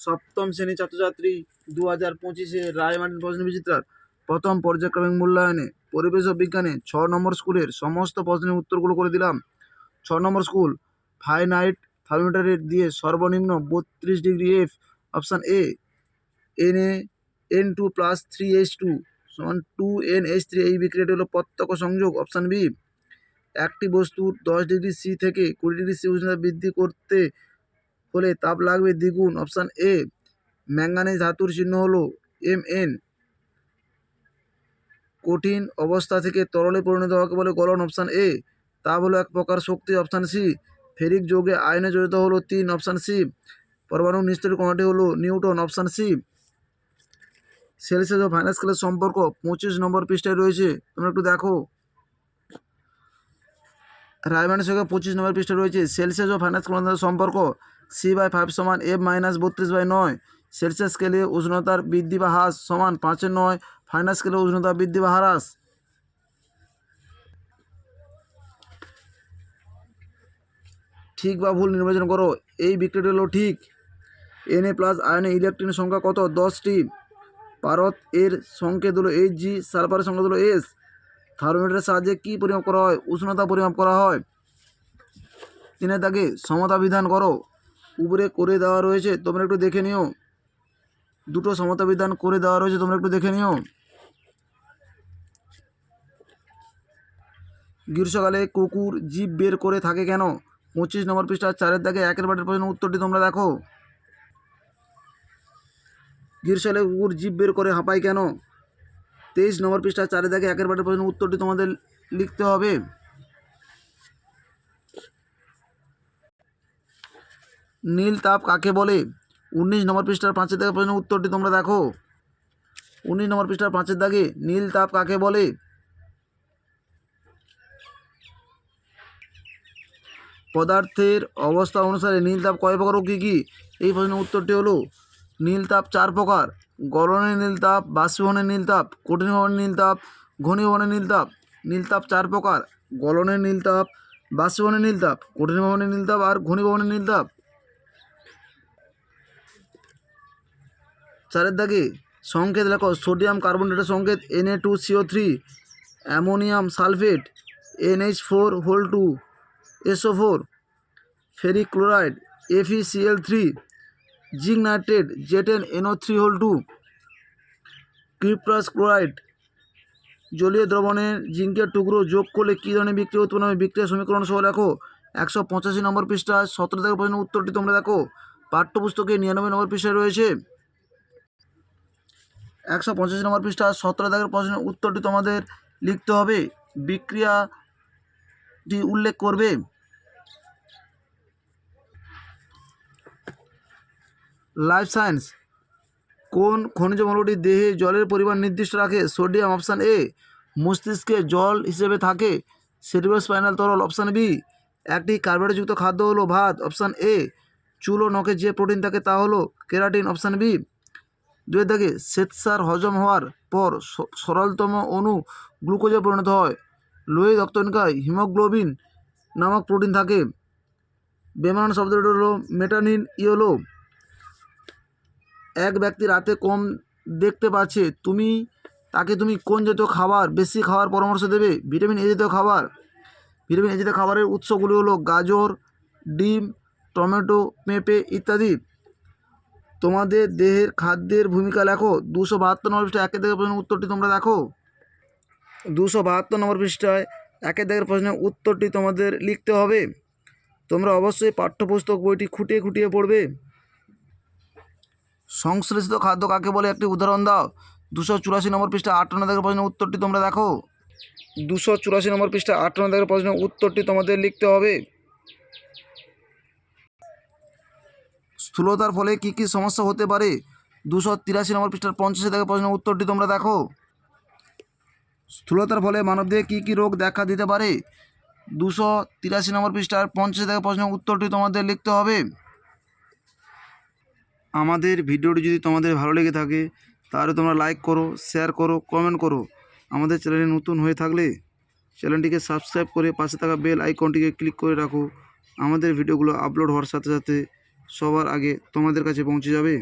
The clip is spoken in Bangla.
সপ্তম শ্রেণি ছাত্রছাত্রী দু হাজার পঁচিশে রায়মার্টিন প্রশ্ন বিচিত্রার। প্রথম পর্যায়ক্রমিক মূল্যায়নে পরিবেশ ও বিজ্ঞানে ছ নম্বর স্কুলের সমস্ত প্রশ্নের উত্তরগুলো করে দিলাম। ছ নম্বর স্কুল, ফাইনাইট থার্মোমিটারের দিয়ে সর্বনিম্ন বত্রিশ degree F option A N A N two plus three H two সমান টু এন এইচ থ্রি এই বিক্রিয়াটি হলো প্রত্যক্ষ সংযোগ, অপশান বি একটি বস্তুর দশ ডিগ্রি সি থেকে কুড়ি ডিগ্রি সি উষ্ণতা বৃদ্ধি করতে হলে তাপ লাগবে দ্বিগুণ। অপশান এ ম্যাঙ্গানিজ ধাতুর চিহ্ন হলো এম এন। কঠিন অবস্থা থেকে তরলে পরিণত হওয়াকে বলে গলন। অপশান এ, তাপ হলো এক প্রকার শক্তি। অপশান সি, ফেরিক যোগে আয়নে জড়িত হলো তিন। অপশান সি, পরমাণু নিস্তরী কণাটি হলো নিউটন। অপশান সি, সেলসিয়াস ও ফাইনাল স্কেলের সম্পর্ক পঁচিশ নম্বর পৃষ্ঠায় রয়েছে। তোমরা একটু দেখো। রায়মানের সঙ্গে পঁচিশ নম্বর পৃষ্ঠা রয়েছে। সেলসিয়াস ও ফাইনাস স্কেলের সম্পর্ক সি বাই ফাইভ সমান এফ মাইনাস বত্রিশ বাই নয়। সেলসিয়াস স্কেলে উষ্ণতার বৃদ্ধি বা হ্রাস সমান পাঁচের নয়। ফাইনাস স্কেলে উষ্ণতা বৃদ্ধি বা হ্রাস। ঠিক বা ভুল নির্বাচন করো। এই বিক্রিয়াটি হলো ঠিক। এন এ প্লাস আয়নে ইলেকট্রনের সংখ্যা কত? দশটি। পারত এর সংকেত হলো এইচ জি সালফারের সংকেত হলো এস থার্মোমিটারের সাহায্যে কী পরিমাপ করা হয়? উষ্ণতা পরিমাপ করা হয়। তিনে তাকে সমতা বিধান করো। উপরে করে দেওয়া রয়েছে, তোমরা একটু দেখে নিও। দুটো সমতা বিধান করে দেওয়া রয়েছে, তোমরা একটু দেখে নিও। গ্রীষ্মকালে কুকুর, জীব বের করে থাকে কেন? পঁচিশ নম্বর পৃষ্ঠা চারের দাগে একের বাটের প্রশ্ন উত্তরটি তোমরা দেখো। গ্রীষ্মকালে কুকুর, জীব বের করে হাঁপায় কেন? তেইশ নম্বর পৃষ্ঠা চারে দাগে একের বাটের প্রশ্ন উত্তরটি তোমাদের লিখতে হবে। নীল তাপ কাকে বলে? উনিশ নম্বর পৃষ্ঠার পাঁচের দাগে প্রশ্ন উত্তরটি তোমরা দেখো। উনিশ নম্বর পৃষ্ঠার পাঁচের দাগে নীল তাপ কাকে বলে? পদার্থের অবস্থা অনুসারে নীল তাপ কয় প্রকার ও কী কী? এই প্রশ্নের উত্তরটি হলো, নীল তাপ চার প্রকার। গলনের নীল তাপ, বাষ্পীভবনের নীল তাপ কঠিন ভবনের নীল তাপ, ঘনীভবনের নীল তাপ। নীল তাপ চার প্রকার। গলনের নীল তাপ, বাষ্পীভবনের নীল তাপ কঠিন ভবনের নীল তাপ আর ঘনীভবনের নীল তাপ। চারের দাগে। সংকেত লেখো, সোডিয়াম কার্বনেটের সংকেত N A two C O three ammonium sulphate N H four whole two, S O four ferric chloride F C L three zinc nitrate, জেটেন N O three whole two cuprous chloride জলীয় দ্রবণে জিঙ্কের টুকরো যোগ করলে কী ধরনের বিক্রিয়া উৎপন্ন হবে? বিক্রিয়া সমীকরণ সহ লেখো, একশো পঁচাশি নম্বর পৃষ্ঠায় সতেরো থেকে পর্যন্ত উত্তরটি তোমরা দেখো। পাঠ্যপুস্তকে নিরানব্বই নম্বর পৃষ্ঠায় রয়েছে। একশো পঁচাশি নম্বর পৃষ্ঠা, সতেরো দাগের প্রশ্নের উত্তরটি তোমাদের লিখতে হবে। বিক্রিয়াটি উল্লেখ করবে। লাইফ সায়েন্স, কোন খনিজ মৌলটি দেহে জলের পরিমাণ নির্দিষ্ট রাখে? সোডিয়াম অপশান এ, মস্তিষ্কে জল হিসেবে থাকে। সেরিব্রোস্পাইনাল তরল অপশান বি, একটি কার্বোহাইড্রেটযুক্ত খাদ্য হলো ভাত। অপশান এ, চুল ও নখে যে প্রোটিন থাকে তা হলো কেরাটিন। অপশান বি দুই দাগে শ্বেতসার হজম হওয়ার পর সরলতম অণু গ্লুকোজে পরিণত হয়। লোহিত রক্তকণিকায় হিমোগ্লোবিন নামক প্রোটিন থাকে। বেমানান শব্দটি হলো মেটানিন ইয়েলো। এক ব্যক্তি রাতে কম দেখতে পাচ্ছে, তুমি, তাকে তুমি কোন জাতীয় খাবার বেশি খাওয়ার পরামর্শ দেবে? ভিটামিন এ জাতীয় খাবার। ভিটামিন এ জাতীয় খাবারের উৎসগুলি হলো গাজর, ডিম, টমেটো, পেঁপে ইত্যাদি। তোমাদের দেহের খাদ্যের ভূমিকা লেখো। দুশো বাহাত্তর নম্বর পৃষ্ঠায় একের দাগের প্রশ্নের উত্তরটি তোমরা দেখো। দুশো বাহাত্তর নম্বর পৃষ্ঠায় একের দাগের প্রশ্নের উত্তরটি তোমাদের লিখতে হবে। তোমরা অবশ্যই পাঠ্যপুস্তক বইটি খুঁটিয়ে খুঁটিয়ে পড়বে। সংশ্লেষিত খাদ্য কাকে বলে একটি উদাহরণ দাও। দুশো চুরাশি নম্বর পৃষ্ঠা আটান্ন দাগের প্রশ্নের উত্তরটি তোমরা দেখো। দুশো চুরাশি নম্বর পৃষ্ঠা আটান্ন দাগের প্রশ্নের উত্তরটি তোমাদের লিখতে হবে। স্থূলতার ফলে কি কি সমস্যা হতে পারে? দুশো তিরাশি নম্বর পৃষ্ঠার পঞ্চাশে দাগের প্রশ্নের উত্তরটি তোমরা দেখো। স্থূলতার ফলে মানবদেহে কী কী রোগ দেখা দিতে পারে? দুশো তিরাশি নম্বর পৃষ্ঠার পঞ্চাশ দাগের প্রশ্নের উত্তরটি তোমাদের লিখতে হবে। আমাদের ভিডিওটি যদি তোমাদের ভালো লেগে থাকে, তাহলে তোমরা লাইক করো শেয়ার করো কমেন্ট করো। আমাদের চ্যানেলে নতুন হয়ে থাকলে চ্যানেলটিকে সাবস্ক্রাইব করে পাশে থাকা বেল আইকনটিকে ক্লিক করে রাখো। আমাদের ভিডিওগুলো আপলোড হওয়ার সাথে সাথে সবার আগে তোমাদের কাছে পৌঁছে যাবে?